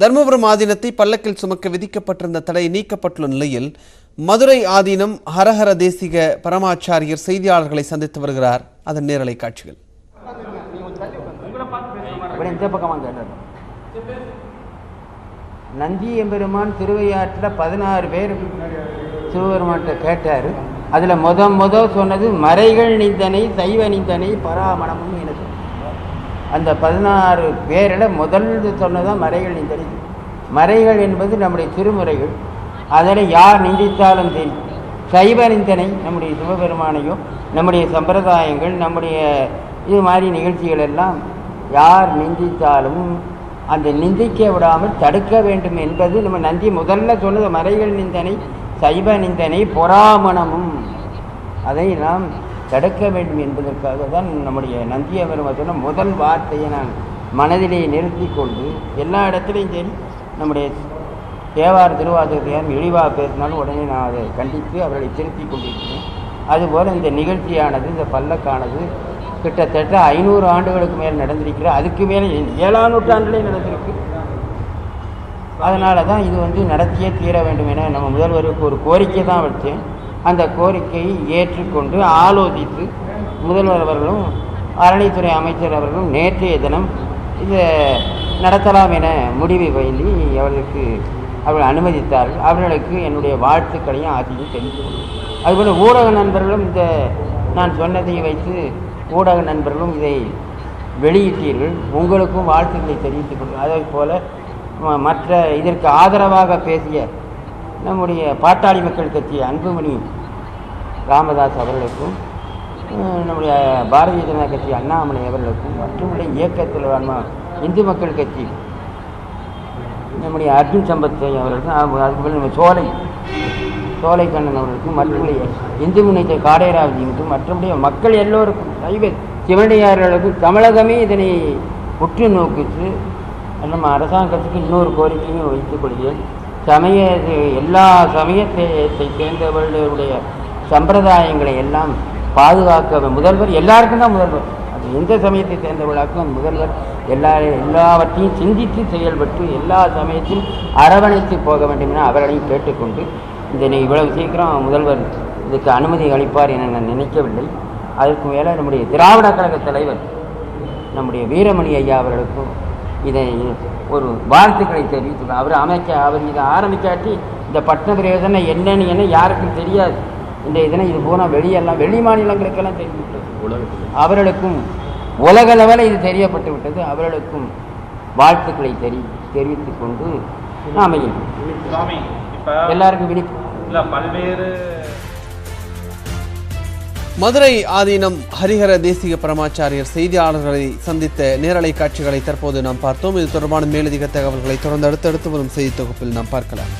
தருமபுரம் ஆதீனத்தை பல்லக்கில் சுமக்க விதிக்கப்பட்டிருந்த தடை நீக்கப்பட்டுள்ள நிலையில் மதுரை ஆதீனம் ஹரஹர தேசிக பரமாச்சாரியர் செய்தியாளர்களை சந்தித்து வருகிறார். அதன் நேரலை காட்சிகள். கேட்டார் நந்தி எம்பெருமான் திருவையாற்றில் பதினாறு பேர் சிவபெருமான்கிட்ட கேட்டார். அதில் முத முத சொன்னது மறைகள் நிந்தனை சைவ நிந்தனை பராமணமும் எனக்கு அந்த பதினாறு பேரில் முதல் சொன்னதான் மறைகள் நிந்தனை மறைகள் என்பது நம்முடைய திருமுறைகள். அதில் யார் நிந்தித்தாலும் சரி சைவ நிந்தனை நம்முடைய சிவபெருமானையும் நம்முடைய சம்பிரதாயங்கள் நம்முடைய இது மாதிரி நிகழ்ச்சிகள் எல்லாம் யார் நிந்தித்தாலும் அந்த நிந்திக்க விடாமல் தடுக்க வேண்டும் என்பது நம்ம நந்தி முதல்ல சொன்னது மறைகள் நிந்தனை சைவ நிந்தனை பொறாமணமும். அதை நாம் தடுக்க வேண்டும் என்பதற்காக தான் நம்முடைய நந்தியவரும் சொன்ன முதல் வார்த்தையை நான் மனதிலே நிறுத்தி கொண்டு எல்லா இடத்துலையும் சரி நம்முடைய தேவார திருவாசகத்தையார் இழிவாக பேசினாலும் உடனே நான் அதை கண்டித்து அவர்களை திருத்தி கொண்டிருக்கிறேன். அதுபோல் இந்த நிகழ்ச்சியானது இந்த பல்லக்கானது கிட்டத்தட்ட ஐநூறு ஆண்டுகளுக்கு மேல் நடந்திருக்கிற அதுக்கு மேலே ஏழாம் நூற்றாண்டிலே நடந்திருக்கு. அதனால தான் இது வந்து நடத்தியே தீர வேண்டும் என நம்ம முதல்வருக்கு ஒரு கோரிக்கை தான் வச்சேன் அந்த கோரிக்கையை ஏற்றுக்கொண்டு ஆலோசித்து முதல்வர் அவர்களும் அறநிலைத்துறை அமைச்சர் அவர்களும் நேற்றைய தினம் இதை நடத்தலாம் என முடிவு வைந்து அவர்களுக்கு அவர்கள் அனுமதித்தார்கள். அவர்களுக்கு என்னுடைய வாழ்த்துக்களையும் ஆசையும் தெரிவித்துக் அதுபோல் ஊடக நண்பர்களும் இந்த நான் சொன்னதை வைத்து ஊடக நண்பர்களும் இதை வெளியிட்டீர்கள். உங்களுக்கும் வாழ்த்துக்களை தெரிவித்துக் கொள்கிறேன் அதே போல் மற்ற இதற்கு ஆதரவாக பேசிய நம்முடைய பாட்டாளி மக்கள் கட்சி அன்புமணி ராமதாஸ் அவர்களுக்கும் நம்முடைய பாரதிய ஜனதா கட்சி அண்ணாமலை அவர்களுக்கும் மற்றும் இயக்கத்தில் இந்து மக்கள் கட்சி நம்முடைய அர்ஜுன் சம்பத் அவர்களுக்கும் அதுக்கு நம்ம சோலை சோலை கண்ணன் அவர்களுக்கும் மற்றும் இந்து முன்னேற்ற காடையராஜிக்கும் மற்றபடி மக்கள் எல்லோருக்கும் சைவ சிவனடியார்களுக்கும் தமிழகமே இதனை உற்று நோக்கிட்டு நம்ம அரசாங்கத்துக்கு இன்னொரு கோரிக்கையும் வைத்துக் கொள்கிறேன். சமய எல்லா சமயத்தை சேர்ந்தவர்களுடைய சம்பிரதாயங்களை எல்லாம் பாதுகாக்க முதல்வர் எல்லாருக்கும் தான் முதல்வர். அது எந்த சமயத்தை சேர்ந்தவர்களுக்கும் முதல்வர். எல்லா எல்லாவற்றையும் சிந்தித்து செயல்பட்டு எல்லா சமயத்தையும் அரவணைத்து போக வேண்டும் என அவர்களையும் கேட்டுக்கொண்டு இந்த இவ்வளவு சீக்கிரம் முதல்வர் இதுக்கு அனுமதி அளிப்பார் என நான் நினைக்கவில்லை. அதற்கு மேலே நம்முடைய திராவிட கழக தலைவர் நம்முடைய வீரமணி ஐயா அவர்களுக்கும் இதை ஒரு வாழ்த்துக்களை தெரிவித்துள்ளார் அவர் அமைக்க அவர் இதை ஆரம்பிக்காட்டி இந்த பட்டண பிரயோஜனம் என்னன்னு என்ன யாருக்கும் தெரியாது. இந்த இதனை இது போனால் வெளியெல்லாம் வெளி மாநிலங்களுக்கெல்லாம் தெரிவித்துள்ளது அவர்களுக்கும் உலக லெவலில் இது தெரியப்பட்டு விட்டது அவர்களுக்கும் வாழ்த்துக்களை தெரி தெரிவித்துக் கொண்டு அமையும் எல்லாருக்கும் விழிப்பு இல்ல பல்வேறு மதுரை ஆதீனம் ஹரிஹர தேசிக பரமாச்சாரியர் செய்தியாளர்களை சந்தித்த நேரலை காட்சிகளை தற்போது நாம் பார்த்தோம். இது தொடர்பான மேலதிக தகவல்களை தொடர்ந்து அடுத்தடுத்து வரும் செய்தி தொகுப்பில் நாம் பார்க்கலாம்.